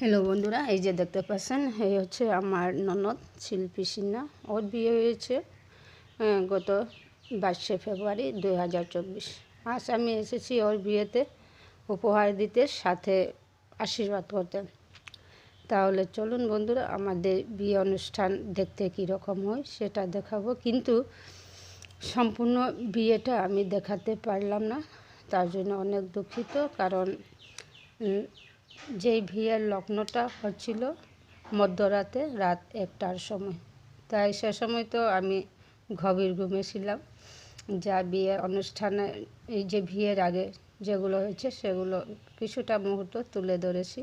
Hello বন্ধুরা, এই যে দেখতে পাচ্ছেন, এই হচ্ছে আমার ননদ শিল্পী সিনহা। ওর বিয়ে হয়েছে গত বাইশে ফেব্রুয়ারি দুই হাজার চব্বিশ। আজ আমি এসেছি ওর বিয়েতে উপহার দিতে, সাথে আশীর্বাদ করতে। তাহলে চলুন বন্ধুরা, আমাদের বিয়ে অনুষ্ঠান দেখতে কী রকম হয় সেটা দেখাবো। কিন্তু সম্পূর্ণ বিয়েটা আমি দেখাতে পারলাম না, তার জন্য অনেক দুঃখিত, কারণ যেই বিয়ের লগ্নটা হচ্ছিল মধ্যরাতে রাত একটার সময়। তাই সে সময় তো আমি গভীর ঘুমে ছিলাম। যা বিয়ে অনুষ্ঠানে, এই যে বিয়ের আগে যেগুলো হয়েছে সেগুলো কিছুটা মুহূর্ত তুলে ধরেছি।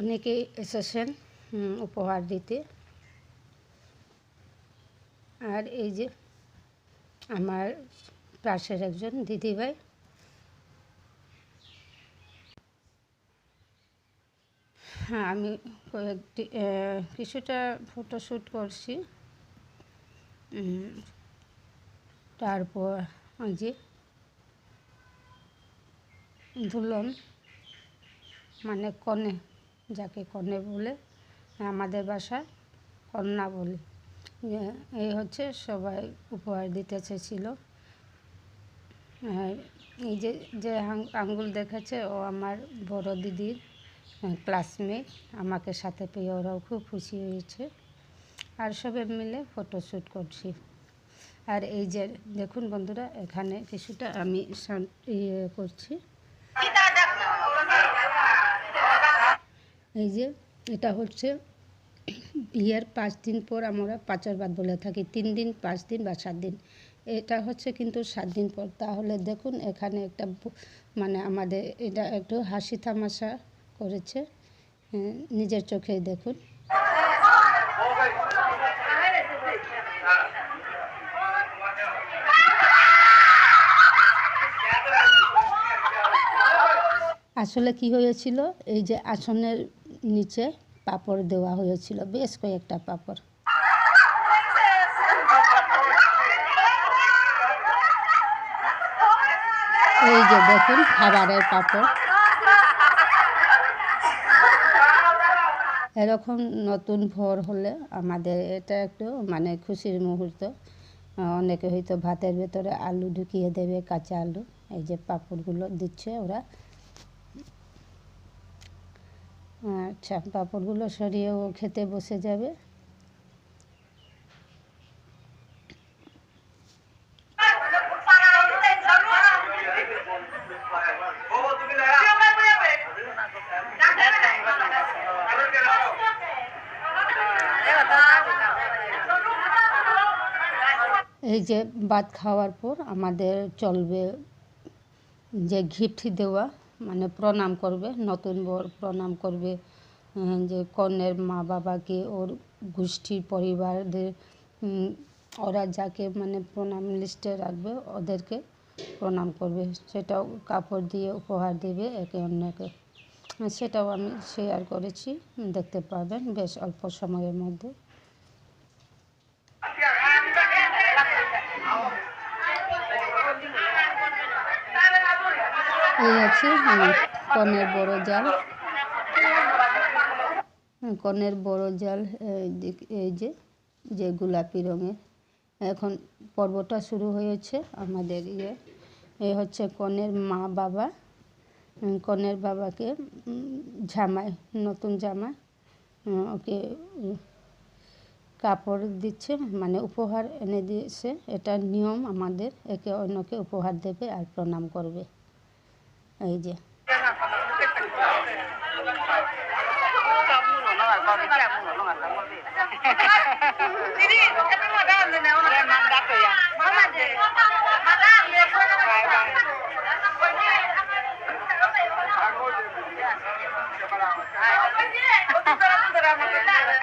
অনেকেই এসেছেন উপহার দিতে। আর এই যে আমার পাশের একজন দিদিভাই হ্যাঁ আমি কয়েকটি কিছুটা ফটোশ্যুট করছি। তারপর যে দুলন মানে কনে, যাকে কনে বলে, আমাদের ভাষায় কন্যা বলি। এই হচ্ছে সবাই উপহার দিতে চেয়েছিল। আর এই যে যে আঙ্গুল দেখাচ্ছে ও আমার বড় দিদির। ক্লাসমেট আমাকে সাথে পেয়ে ওরাও খুব খুশি হয়েছে। আর সবাই মিলে ফটোশ্যুট করছি। আর এই যে, দেখুন বন্ধুরা, এখানে কিছুটা আমি ইয়ে করছি। এই যে, এটা হচ্ছে বিয়ের পাঁচ দিন পর আমরা পাঁচর বাদ বলে থাকি। তিন দিন, পাঁচ দিন বা সাত দিন। এটা হচ্ছে কিন্তু সাত দিন পর। তাহলে দেখুন, এখানে একটা মানে আমাদের এটা একটু হাসি তামাশা করেছে। হ্যাঁ, নিজের চোখেই দেখুন। আসলে কি হয়েছিল? এই যে আসনের নিচে পাপড় দেওয়া হয়েছিল বেশ কয়েকটা পাপড়। এই যে দেখুন খাবারের পাপড়। এরকম নতুন ভোর হলে আমাদের এটা একটু মানে খুশির মুহূর্ত। অনেকে হয়তো ভাতের ভেতরে আলু ঢুকিয়ে দেবে, কাঁচা আলু, এই যে পাঁপড়গুলো দিচ্ছে ওরা। আচ্ছা পাঁপড়গুলো সরিয়ে ও খেতে বসে যাবে। যে ভাত খাওয়ার পর আমাদের চলবে যে গিফট দেওয়া মানে প্রণাম করবে, নতুন বর প্রণাম করবে যে কনের মা বাবাকে, ওর গোষ্ঠীর পরিবারদের ওরা যাকে মানে প্রণাম লিস্টে রাখবে, ওদেরকে প্রণাম করবে। সেটাও কাপড় দিয়ে উপহার দেবে একে অন্যকে। সেটাও আমি শেয়ার করেছি, দেখতে পাবেন, বেশ অল্প সময়ের মধ্যে। এই আছে কনের বড় জাল। কনের বড় জাল, এই যে যে গোলাপি রঙের। এখন পর্বটা শুরু হয়েছে আমাদের ইয়ে। এই হচ্ছে কনের মা বাবা। কনের বাবাকে জামাই, নতুন জামা ওকে কাপড় দিচ্ছে মানে উপহার এনে দিয়েছে। এটা নিয়ম আমাদের, একে অন্যকে উপহার দেবে আর প্রণাম করবে। এই যে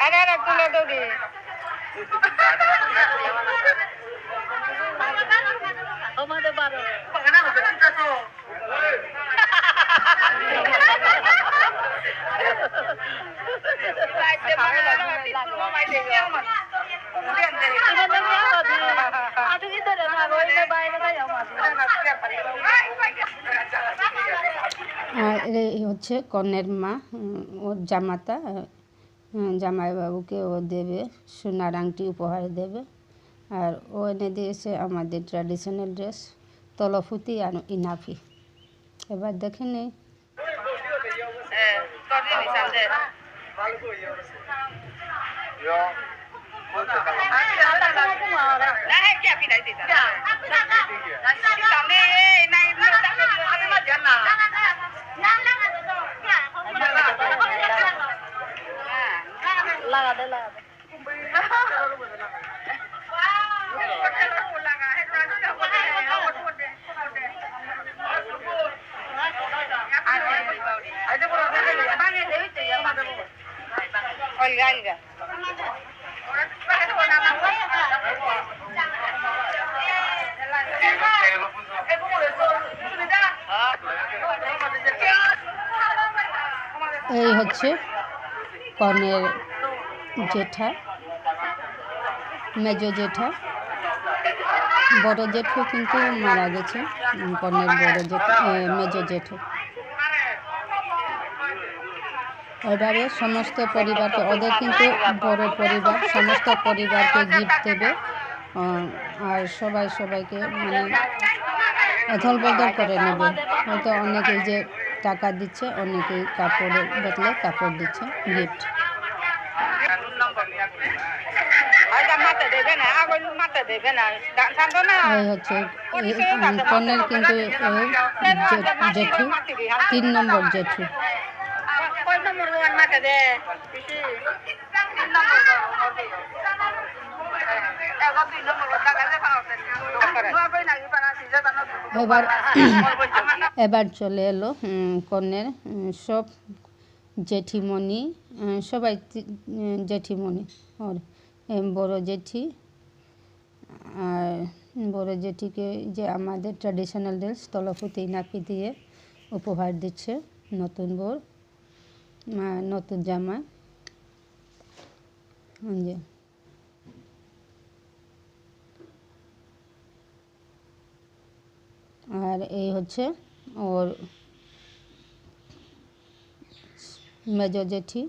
আরে আরে তুলে দৌড়ি আমাদের বারো আমার এই হচ্ছে কনের মা ওর জামাতা জামাইবাবুকে ও দেবে, সোনার আংটি উপহার দেবে। আর ও এনে দিয়েছে আমাদের ট্র্যাডিশনাল ড্রেস তলফুতি আর ইনাফি। এবার দেখে নেই Lah, ada lah. Olga. এই হচ্ছে কনের জেঠা, মেজো জেঠা বড় জেঠু কিন্তু মারা গেছে কনের বড় জেঠু মেজো জেঠু এবারে সমস্ত পরিবারকে, ওদের কিন্তু বড় পরিবার, সমস্ত পরিবারকে গিফট দেবে আর সবাই সবাইকে মানে অথল বদল করে নেবে। হয়তো অনেকেই যে টাকা দিচ্ছে, অনেকেই কাপড়ের বদলে কাপড় দিচ্ছে গিফট হচ্ছে কনের কিন্তু জেঠু, তিন নম্বর জেঠু। Eh. এবার এবার চলে এলো কনের সব জেঠিমণি সবাই জেঠিমণি ওর বড় জেঠি আর বড় জেঠিকে যে আমাদের ট্র্যাডিশনাল ড্রেস তলফুতি নাপি দিয়ে উপহার দিচ্ছে নতুন বর নতুন জামা। যে। আর এই হচ্ছে ওর মেজর জেঠি,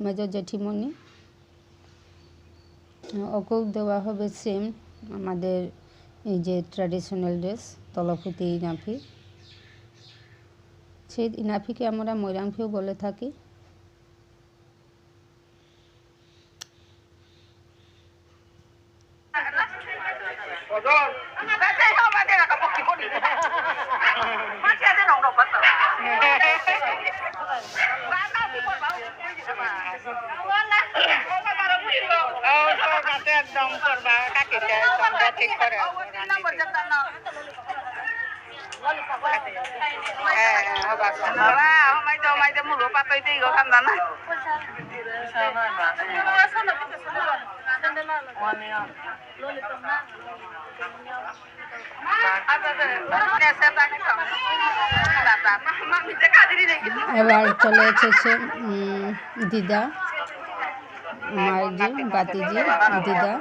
মেজ জেঠিমণি। ওকেও দেওয়া হবে সেম আমাদের এই যে ট্র্যাডিশনাল ড্রেস তলফুতি ইনাফি সেই ইনাফিকে আমরা ময়রাংফিও বলে থাকি। এবার চলে এসেছে দিদা আমার যে বাতিজি দিদা।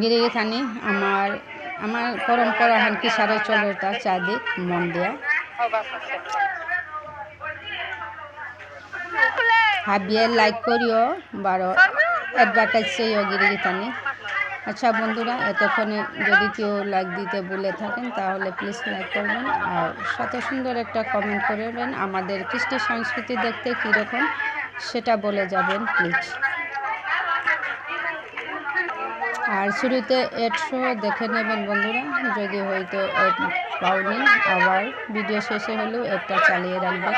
গিরিগি থানি, আমার আমার পরম্পরা হানকি সারে চলে তার চাঁদিক মন দেয়া। হাবিয়ে লাইক করিও, বারো অ্যাডভার্টাইজ চাইও গিরিগি থানি। আচ্ছা বন্ধুরা, এতক্ষণে যদি কেউ লাইক দিতে ভুলে থাকেন, তাহলে প্লিজ লাইক করবেন আর সাথে সুন্দর একটা কমেন্ট করবেন আমাদের কৃষ্টি সংস্কৃতি দেখতে কীরকম, সেটা বলে যাবেন প্লিজ আর শুরুতে এডশো দেখে নেবেন বন্ধুরা, যদি হয়তো পাওনি, আবার ভিডিও শেষে হলেও একটা চালিয়ে রাখবেন।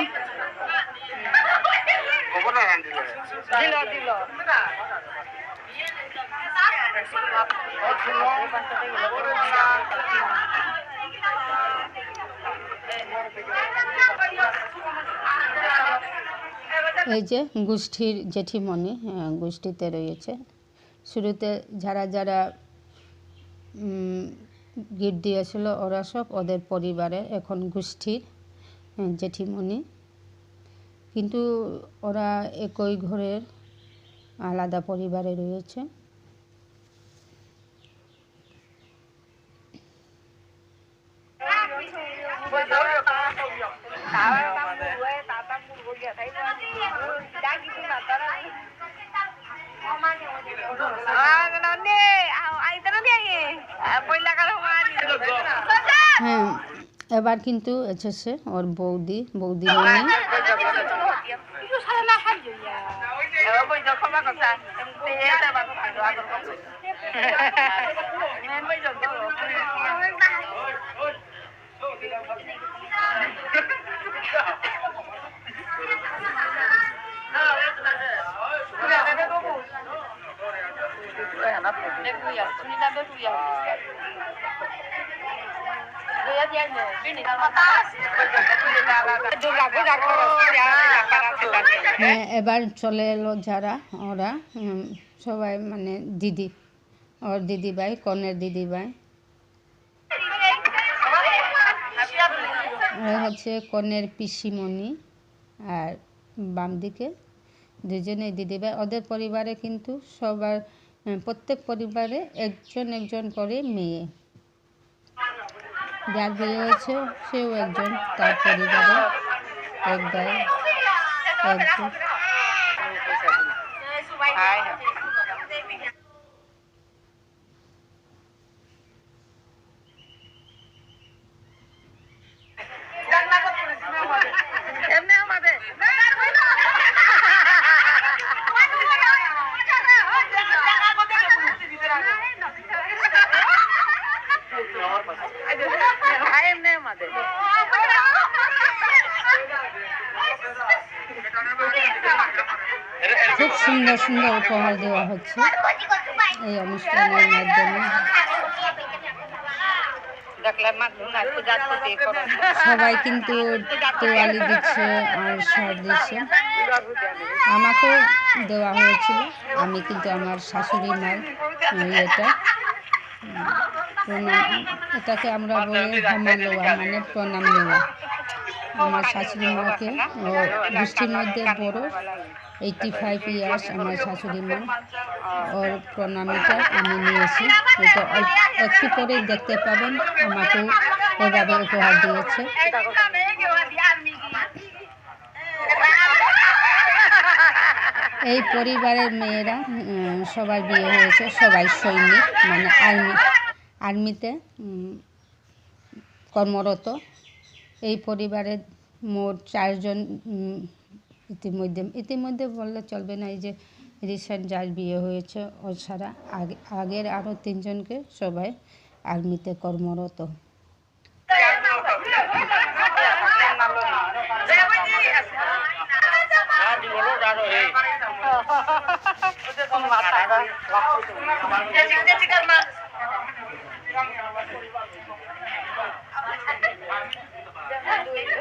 এই যে গোষ্ঠীর জেঠিমণি হ্যাঁ, গোষ্ঠীতে রয়েছে। শুরুতে যারা যারা গিফট দিয়েছিল ওরা সব ওদের পরিবারে এখন গোষ্ঠীর হ্যাঁ, জেঠিমণি। কিন্তু ওরা একই ঘরের আলাদা পরিবারে রয়েছে। হ্যাঁ এবার কিন্তু এসেছে ওর বৌদি বৌদি মানে এবার চলে এলো যারা, ওরা সবাই মানে দিদি, ওর দিদি ভাই কনের দিদি ভাই ওরা হচ্ছে কনের পিসিমণি আর বাম দিকে দুজনে দিদিভাই। ওদের পরিবারে কিন্তু সবার প্রত্যেক পরিবারে একজন একজন করে মেয়ে। যার বিয়ে হয়েছে সেও একজন তার পরিবারে একবার একজন সুন্দর উপহার দেওয়া হচ্ছে এই অনুষ্ঠানের মাধ্যমে। সবাই কিন্তু তোয়ালি দিচ্ছে আর সার দিচ্ছে। আমাকেও দেওয়া হয়েছিল। আমি কিন্তু আমার শাশুড়ি মার উম, প্রণাম। এটাকে আমরা বলি হামা নেওয়া মানে প্রণাম নেওয়া আমার শাশুড়ি মাকে গোষ্ঠীর মধ্যে বড় এইটি ফাইভ ইয়ার্স আমার শাশুড়ি মা ওর প্রণামীটা আমি নিয়েছি এটা একটু পরেই দেখতে পাবেন আমাকেও ওইভাবে উপহার দিয়েছে। এই পরিবারের মেয়েরা সবার বিয়ে হয়েছে সবাই সৈনিক মানে আর্মি। আর্মিতে কর্মরত। এই পরিবারের মোট চারজন ইতিমধ্যে ইতিমধ্যে বললে চলবে না এই যে রিসেন্ট যার বিয়ে হয়েছে ও ছাড়া আগে আগের আরও তিনজনকে সবাই আর্মিতে কর্মরত।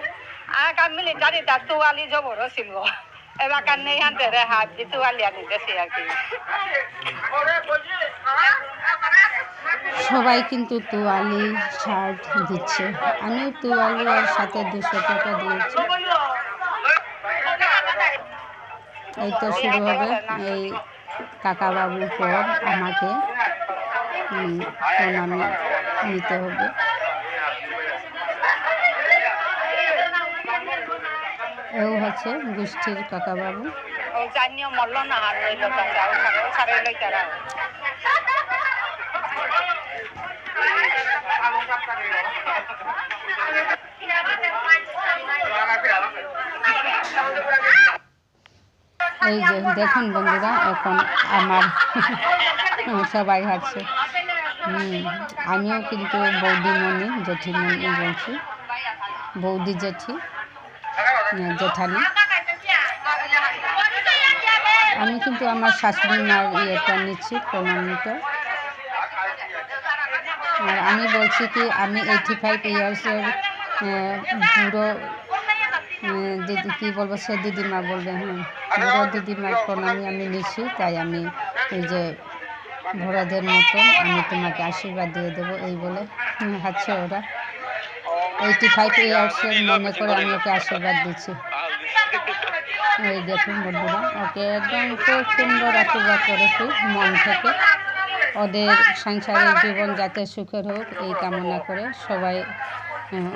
আগাম মিলিটারি তার তোয়ালি জবর ছিল এবার কান্নে হাতে রে হাত দিয়ে তোয়ালি আনিতেছি আর কি। সবাই কিন্তু তোয়ালি শার্ট দিচ্ছে। আমি তোয়ালি আর সাথে দুশো টাকা দিয়েছি। এই তো শুরু হবে এই কাকাবাবুর পর আমাকে নিতে হবে। এও হচ্ছে গোষ্ঠীর কাকাবাবু। এই যে দেখুন বন্ধুরা এখন আমার সবাই হাঁটছে হুম আমিও কিন্তু বৌদিমণি জেঠিমণি বলছি। বৌদি জেঠি। জেঠানি। আমি কিন্তু আমার শাশুড়ি মার ইয়েটা নিচ্ছি প্রণামীটা আর আমি বলছি কি, আমি এইটি ফাইভ ইয়ার্সের বুড়ো দিদি, কী বলব, সে দিদিমা বলবে হ্যাঁ। বুড়ো দিদিমার প্রণামী আমি নিচ্ছি, তাই আমি এই যে বড়দের মতন আমি তোমাকে আশীর্বাদ দিয়ে দেবো, এই বলে হাঁটছে ওরা এইটি ফাইভ ইয়ার্সের মনে করে আমি ওকে আশীর্বাদ দিচ্ছি। এই দেখুন বন্ধুরা ওকে একদম খুব সুন্দর আশীর্বাদ করেছি মন থেকে। ওদের সাংসারিক জীবন যাতে সুখের হোক এই কামনা করে সবাই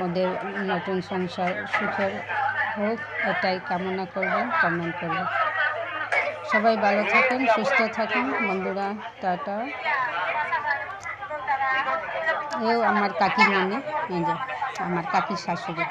ওদের নতুন সংসার সুখের হোক এটাই কামনা করবেন কমেন্ট করবেন। সবাই ভালো থাকেন সুস্থ থাকেন। বন্ধুরা টাটা। এও আমার কাকিমণি এই যে। আমার কাকি শাশুড়ি।